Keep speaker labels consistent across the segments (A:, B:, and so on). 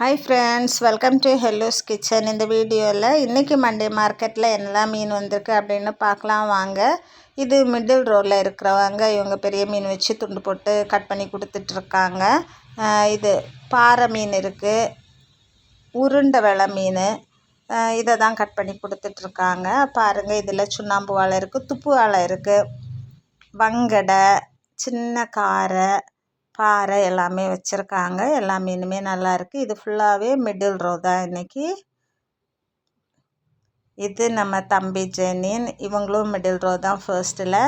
A: Hi friends welcome to hello's kitchen இந்த வீடியோவில் இன்றைக்கி மண்டே மார்க்கெட்டில் என்னெல்லாம் மீன் வந்திருக்கு அப்படின்னு பார்க்கலாம். வாங்க. இது மிடில் ரோடில் இருக்கிறவங்க இவங்க பெரிய மீன் வச்சு துண்டு போட்டு கட் பண்ணி கொடுத்துட்ருக்காங்க. இது பாறை மீன் இருக்குது உருண்டை வெலை மீன். இதை தான் கட் பண்ணி கொடுத்துட்ருக்காங்க. பாருங்கள் இதில் சுண்ணாம்பு வாழை இருக்குது துப்பு வாழை இருக்குது வங்கடை சின்ன காரை பாறை எல்லாமே வச்சுருக்காங்க. எல்லா மீனுமே நல்லா இருக்குது இது ஃபுல்லாகவே மிடில் ரோ தான் இன்றைக்கி இது நம்ம தம்பி ஜெனின். இவங்களும் மிடில் ரோ தான் ஃபர்ஸ்ட்டில்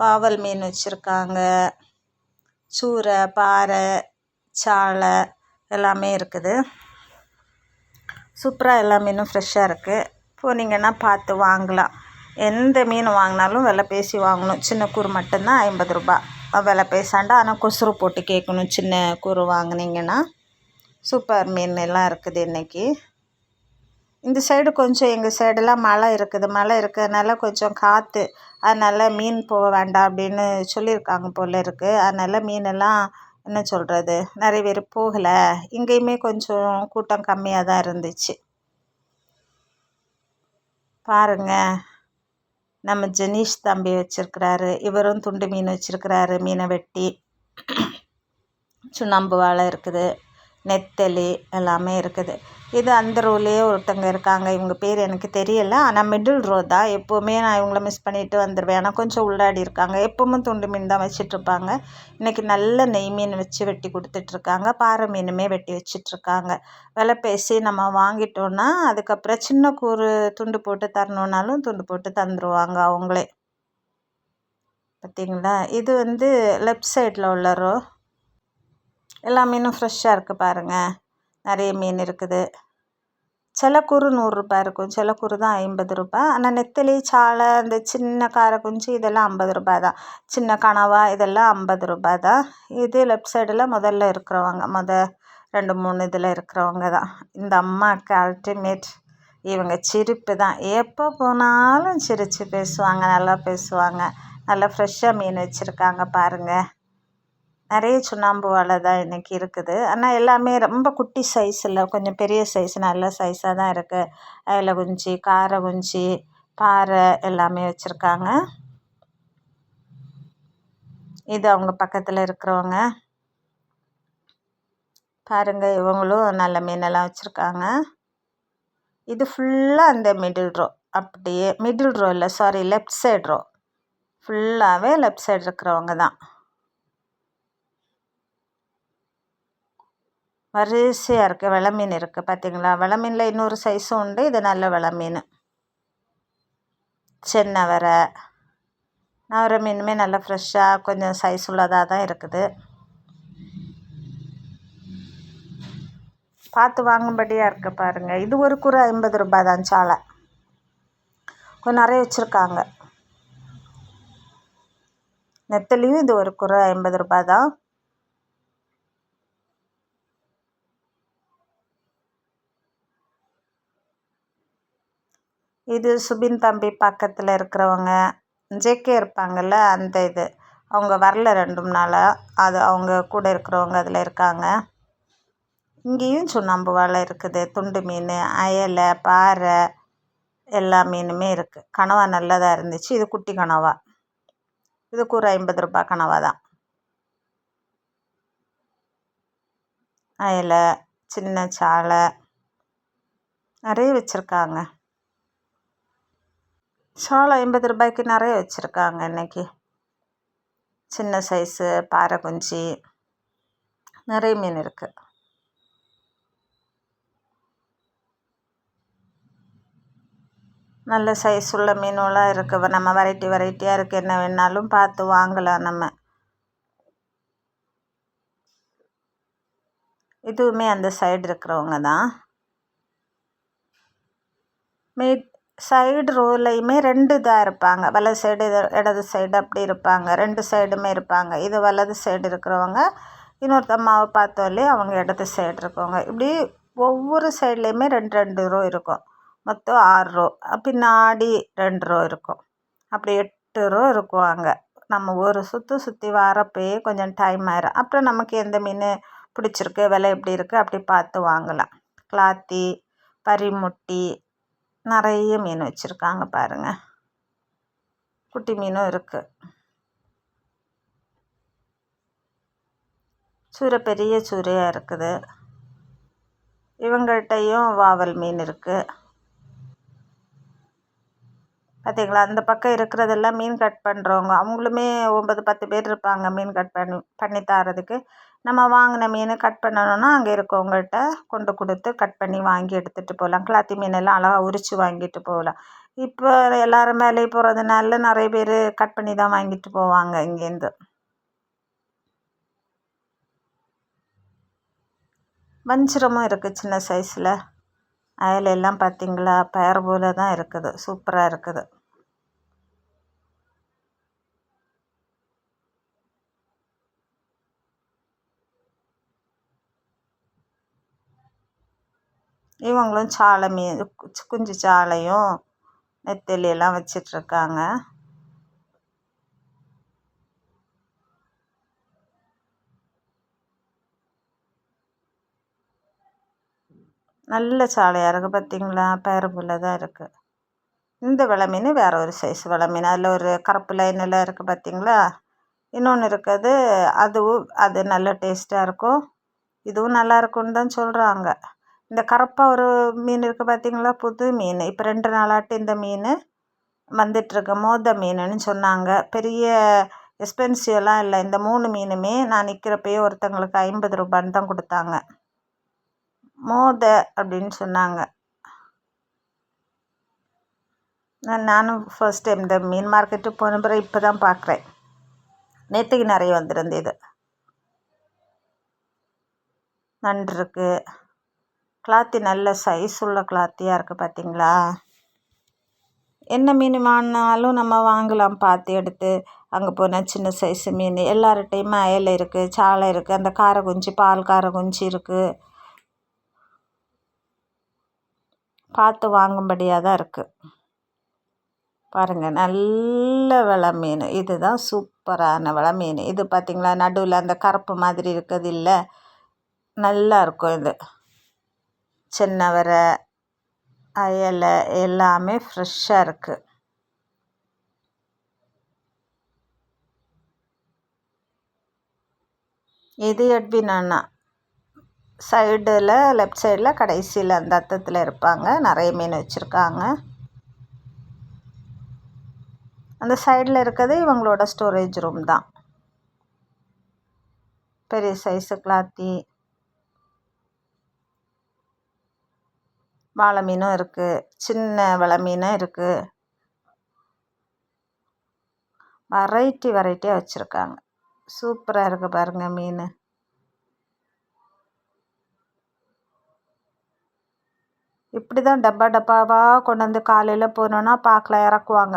A: வாவல் மீன் வச்சுருக்காங்க. சூரை பாறை சாலை எல்லாமே இருக்குது. சூப்பராக எல்லா மீனும் ஃப்ரெஷ்ஷாக இருக்குது போனீங்கன்னா பார்த்து வாங்கலாம். எந்த மீன் வாங்கினாலும் விலை பேசி வாங்கணும். சின்ன கூறு மட்டும்தான் ஐம்பது ரூபாய். வில பேசாண்டா ஆனால் கொசுறு போட்டு கேட்கணும். சின்ன கூறு வாங்கினீங்கன்னா சூப்பர் மீன் எல்லாம் இருக்குது இன்றைக்கி இந்த சைடு கொஞ்சம் எங்கள் சைடெல்லாம் மழை இருக்குது. மழை இருக்கிறதுனால கொஞ்சம் காற்று அதனால் மீன் போக வேண்டாம் அப்படின்னு சொல்லியிருக்காங்க போல் இருக்குது அதனால் மீனெல்லாம் என்ன சொல்கிறது நிறைய பேர் போகலை. இங்கேயுமே கொஞ்சம் கூட்டம் கம்மியாக தான் இருந்துச்சு. பாருங்கள் நம்ம ஜெனீஷ் தம்பி வச்சுருக்கிறாரு. இவரும் துண்டு மீன் வச்சுருக்கிறாரு. மீனை வெட்டி சுண்ணாம்பு வாழை இருக்குது. நெத்தலி எல்லாமே இருக்குது. இது அந்த ரோலேயே ஒருத்தங்க இருக்காங்க. இவங்க பேர் எனக்கு தெரியலை. ஆனால் மிடில் ரோ தான். எப்போவுமே நான் இவங்கள மிஸ் பண்ணிவிட்டு வந்துடுவேன் ஆனால் கொஞ்சம் உள்ளாடி இருக்காங்க. எப்பவும் துண்டு மீன் தான் வச்சிட்ருப்பாங்க இன்றைக்கி நல்ல நெய் மீன் வச்சு வெட்டி கொடுத்துட்ருக்காங்க பாறை மீனுமே வெட்டி வச்சிட்ருக்காங்க விலை பேசி நம்ம வாங்கிட்டோன்னா அதுக்கப்புறம் சின்ன கூறு துண்டு போட்டு தரணுன்னாலும் துண்டு போட்டு தந்துடுவாங்க அவங்களே. பார்த்திங்களா? இது வந்து லெஃப்ட் சைடில் உள்ள ரோ எல்லா மீனும் ஃப்ரெஷ்ஷாக இருக்குது பாருங்கள் நிறைய மீன் இருக்குது. செலக்கூறு நூறுரூபா இருக்கும். செலக்கூறு தான் ஐம்பது ரூபா ஆனால் நெத்தலி சாலை இந்த சின்ன காரக்குஞ்சு இதெல்லாம் ஐம்பது ரூபா தான். சின்ன கனவா இதெல்லாம் ஐம்பது ரூபா தான். இது லெஃப்ட் சைடில் முதல்ல இருக்கிறவங்க முத ரெண்டு மூணு இதில் இருக்கிறவங்க தான். இந்த அம்மாவுக்கு அல்டிமேட் இவங்க சிரிப்பு தான். எப்போ போனாலும் சிரித்து பேசுவாங்க நல்லா பேசுவாங்க. நல்லா ஃப்ரெஷ்ஷாக மீன் வச்சுருக்காங்க பாருங்கள் நிறைய சுண்ணாம்பு வலை தான் இன்றைக்கி இருக்குது. ஆனால் எல்லாமே ரொம்ப குட்டி சைஸில் கொஞ்சம் பெரிய சைஸ் நல்ல சைஸாக தான் இருக்குது அதில் குஞ்சு காரை குஞ்சு பாறை எல்லாமே வச்சுருக்காங்க. இது அவங்க பக்கத்தில் இருக்கிறவங்க. பாருங்கள் இவங்களும் நல்ல மீனெல்லாம் வச்சுருக்காங்க. இது ஃபுல்லாக அந்த மிடில் ரோ அப்படியே மிடில் ரோ இல்லை சாரி லெஃப்ட் சைட் ரோ ஃபுல்லாகவே லெஃப்ட் சைடு இருக்கிறவங்க தான். வரிசையாக இருக்குது வெலை மீன் இருக்குது பார்த்தீங்களா வெலை மீனில் இன்னொரு சைஸும் உண்டு. இது நல்ல வெலை மீன் சென்னவரை நவர மீனுமே நல்லா ஃப்ரெஷ்ஷாக கொஞ்சம் சைஸ் உள்ளதாக தான் இருக்குது. பார்த்து வாங்கும்படியாக இருக்குது பாருங்கள் இது ஒரு குறை ஐம்பது ரூபாய் தான் சாலை. கொஞ்சம் நிறைய வச்சுருக்காங்க. நெத்தலியும் இது ஒரு குறை ஐம்பது ரூபாய் தான். இது சுபின் தம்பி பக்கத்தில் இருக்கிறவங்க ஜேகே இருப்பாங்கள்ல அந்த இது. அவங்க வரல ரெண்டு நாளாக அது அவங்க கூட இருக்கிறவங்க அதில் இருக்காங்க? இங்கேயும் சுண்ணாம்பு வாழை இருக்குது துண்டு மீன் அயலை பாறை எல்லா மீனுமே இருக்குது கனவா நல்லதாக இருந்துச்சு. இது குட்டி கனவா. இதுக்கு ஒரு ஐம்பது ரூபா கனவா தான். அயலை சின்ன சாலை நிறைய வச்சுருக்காங்க. சோளம் ஐம்பது ரூபாய்க்கு நிறைய வச்சுருக்காங்க இன்றைக்கி சின்ன சைஸு பாறை குஞ்சு நிறைய மீன் இருக்குது நல்ல சைஸ் உள்ள மீனுலாம் இருக்குது நம்ம வெரைட்டி வெரைட்டியாக இருக்குது என்ன வேணாலும் பார்த்து வாங்கலாம் நம்ம. இதுவுமே அந்த சைடு இருக்கிறவங்க தான். மீட் சைடு ரோலையுமே ரெண்டு இதாக இருப்பாங்க. வலது சைடு இடது சைடு அப்படி இருப்பாங்க. ரெண்டு சைடுமே இருப்பாங்க. இது வலது சைடு இருக்கிறவங்க இன்னொருத்த அம்மாவை பார்த்தோலே அவங்க இடது சைடு இருக்கவங்க. இப்படி ஒவ்வொரு சைட்லேயுமே ரெண்டு ரெண்டு ரோ இருக்கும். மொத்தம் ஆறு ரோ பின்னாடி ரெண்டு ரோ இருக்கும். அப்படி எட்டு ரோ இருக்கும் அங்கே. நம்ம ஒரு சுற்று சுற்றி வரப்போயே கொஞ்சம் டைம் ஆயிரும். அப்புறம் நமக்கு எந்த மீன் பிடிச்சிருக்கு விலை எப்படி இருக்குது அப்படி பார்த்து வாங்கலாம். கிளாத்தி பரிமுட்டி நிறைய மீன் வச்சுருக்காங்க பாருங்கள் குட்டி மீனும் இருக்குது சூரை பெரிய சூறையாக இருக்குது. இவங்கள்ட்டையும் வாவல் மீன் இருக்குது பார்த்தீங்களா அந்த பக்கம் இருக்கிறதெல்லாம் மீன் கட் பண்ணுறவங்க அவங்களுமே ஒம்பது பத்து பேர் இருப்பாங்க மீன் கட் பண்ணி பண்ணி தரதுக்கு. நம்ம வாங்கின மீன் கட் பண்ணணுன்னா அங்கே இருக்கவங்கள்ட்ட கொண்டு கொடுத்து கட் பண்ணி வாங்கி எடுத்துகிட்டு போகலாம். கிளாத்தி மீனெல்லாம் அழகாக உரித்து வாங்கிட்டு போகலாம். இப்போ எல்லோரும் வேலைக்கு போகிறதுனால நிறைய பேர் கட் பண்ணி தான் வாங்கிட்டு போவாங்க இங்கேருந்து. வஞ்சிரமும் இருக்குது சின்ன சைஸில் அயலெல்லாம் பார்த்தீங்களா பெயர் போல தான் இருக்குது. சூப்பராக இருக்குது. இவங்களும் சாலை மீன் குஞ்சு சாலையும் நெத்தலி எல்லாம் வச்சிட்ருக்காங்க. நல்ல சாலையாக இருக்குது பார்த்தீங்களா பேரபுல தான் இருக்குது இந்த வெலை மீன் வேறு ஒரு சைஸ் வெலை மீன் அதில் ஒரு கருப்பு லைனெல்லாம் இருக்குது பார்த்தீங்களா இன்னொன்று இருக்குது. அதுவும் அது நல்ல டேஸ்ட்டாக இருக்கும். இதுவும் நல்லா இருக்கும்னு தான் சொல்கிறாங்க இந்த கருப்பாக ஒரு மீன் இருக்குது பார்த்தீங்களா புது மீன். இப்போ ரெண்டு நாளாட்டு இந்த மீன் வந்துட்டுருக்கு மோத மீனுன்னு சொன்னாங்க. பெரிய எக்ஸ்பென்சிவெலாம் இல்லை. இந்த மூணு மீனுமே நான் நிற்கிறப்பயே ஒருத்தங்களுக்கு ஐம்பது ரூபான்னு தான் கொடுத்தாங்க. மோத அப்படின்னு சொன்னாங்க. நானும் ஃபர்ஸ்ட் டைம் இந்த மீன் மார்க்கெட்டு போன பிறகு இப்போ தான் பார்க்குறேன் நேற்றுக்கு நிறைய வந்திருந்தது. நண்டு இருக்குது கிளாத்தி நல்ல சைஸ் உள்ள கிளாத்தியாக இருக்குது பார்த்தீங்களா என்ன மீன் வாங்கினாலும் நம்ம வாங்கலாம் பார்த்து எடுத்து. அங்கே போனால் சின்ன சைஸ் மீன். எல்லார்கிட்டையுமே அயல் இருக்குது சாலை இருக்குது அந்த காரை குஞ்சு பால் காரை குஞ்சு இருக்குது பார்த்து வாங்கும்படியாக தான் இருக்குது பாருங்கள் நல்ல விலை மீன். இதுதான் சூப்பரான விலை மீன். இது பார்த்திங்களா நடுவில் அந்த கருப்பு மாதிரி இருக்கிறது இல்லை? நல்லா இருக்கும் இது. சின்னவரை அயலை எல்லாமே ஃப்ரெஷ்ஷாக இருக்குது இது எட்வின் அண்ணா சைடில் லெஃப்ட் சைடில் கடைசியில் அந்த அத்தத்தில் இருப்பாங்க. நிறைய மீன் வச்சுருக்காங்க. அந்த சைடில் இருக்கிறது இவங்களோட ஸ்டோரேஜ் ரூம் தான். பெரிய சைஸு கிளாத்தி வாழை மீனும் இருக்குது சின்ன வலை மீனும் இருக்குது வெரைட்டி வெரைட்டியாக வச்சுருக்காங்க. சூப்பராக இருக்குது பாருங்கள் மீன். இப்படி தான் டப்பா டப்பாவாக கொண்டு வந்து காலையில் போனோன்னா பார்க்கலாம் இறக்குவாங்க.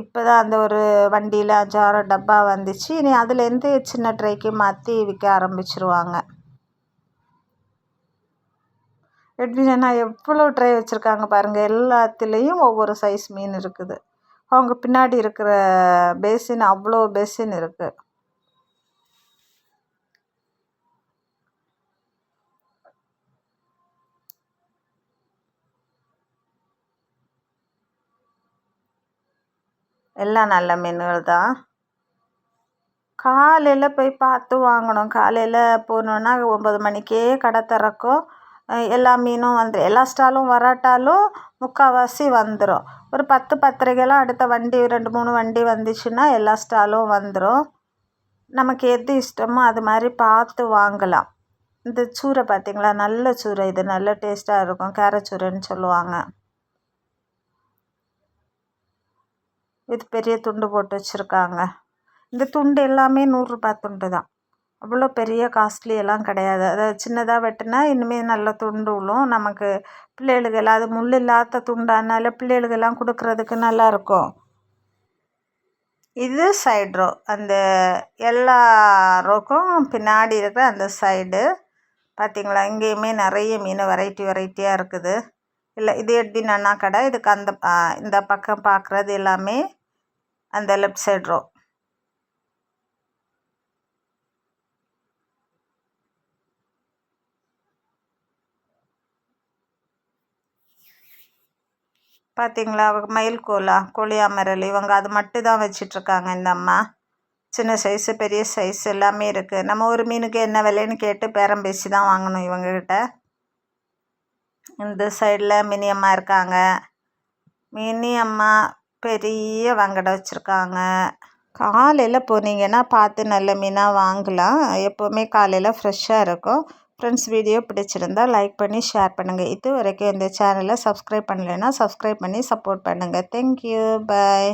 A: இப்போ தான் அந்த ஒரு வண்டியில் அஞ்சாறு டப்பா வந்துச்சு. இனி அதுலேருந்து சின்ன ட்ரைக்கு மாற்றி விற்க ஆரம்பிச்சிருவாங்க. எப்படின்னா எவ்வளோ ட்ரை வச்சுருக்காங்க பாருங்கள் எல்லாத்துலேயும் ஒவ்வொரு சைஸ் மீன் இருக்குது. அவங்க பின்னாடி இருக்கிற பேசின் அவ்வளோ பேசின் இருக்குது எல்லாம் நல்ல மீன்கள் தான். காலையில் போய் பார்த்து வாங்கணும். காலையில் போனோன்னா ஒம்பது மணிக்கே கடை திறக்கும். எல்லா மீனும் வந்துடும் எல்லா ஸ்டாலும் வராட்டாலும் முக்கால்வாசி வந்துடும் ஒரு பத்து பத்திரிகைலாம் அடுத்த வண்டி ரெண்டு மூணு வண்டி வந்துச்சுன்னா எல்லா ஸ்டாலும் வந்துடும் நமக்கு எது இஷ்டமோ அது மாதிரி பார்த்து வாங்கலாம். இந்த சூரை பார்த்திங்களா? நல்ல சூரை இது. நல்ல டேஸ்ட்டாக இருக்கும். கேரச்சூரைன்னு சொல்லுவாங்க. இது பெரிய துண்டு போட்டு வச்சுருக்காங்க. இந்த துண்டு எல்லாமே நூறுரூபா துண்டு தான். அவ்வளோ பெரிய காஸ்ட்லி எல்லாம் கிடையாது. அதை சின்னதாக வெட்டினா இனிமேல் நல்ல துண்டு விழும் நமக்கு பிள்ளைகளுக்கு அது முள் இல்லாத துண்டானால பிள்ளைகளுக்கெல்லாம் கொடுக்குறதுக்கு நல்லாயிருக்கும் இது சைடு ரோ அந்த எல்லா ரோக்கும் பின்னாடி இருக்கிற அந்த சைடு பார்த்திங்களா இங்கேயுமே நிறைய மீன் வெரைட்டி வெரைட்டியாக இருக்குது. இல்லை இது எப்படி நன்னா கடை இதுக்கு அந்த இந்த பக்கம் பார்க்குறது எல்லாமே அந்த லெஃப்ட் சைட் ரோ பார்த்தீங்களா மயில் கோலா கோழியாமரல் இவங்க அது மட்டும் தான் வச்சிட்ருக்காங்க இந்த அம்மா. சின்ன சைஸு பெரிய சைஸ் எல்லாமே இருக்குது நம்ம ஒரு மீனுக்கு என்ன விலைன்னு கேட்டு பேரம் பேசி தான் வாங்கணும் இவங்கக்கிட்ட இந்த சைடில் மினி அம்மா இருக்காங்க. மினி அம்மா பெரிய வங்கடை வச்சுருக்காங்க. காலையில் போனீங்கன்னா பார்த்து நல்ல மீனாக வாங்கலாம். எப்போவுமே காலையில் ஃப்ரெஷ்ஷாக இருக்கும். ஃப்ரெண்ட்ஸ் வீடியோ பிடிச்சிருந்தா லைக் பண்ணி ஷேர் பண்ணுங்கள் இது வரைக்கும் இந்த சேனலை சப்ஸ்கிரைப் பண்ணலைன்னா சப்ஸ்கிரைப் பண்ணி சப்போர்ட் பண்ணுங்கள் தேங்க்யூ பாய்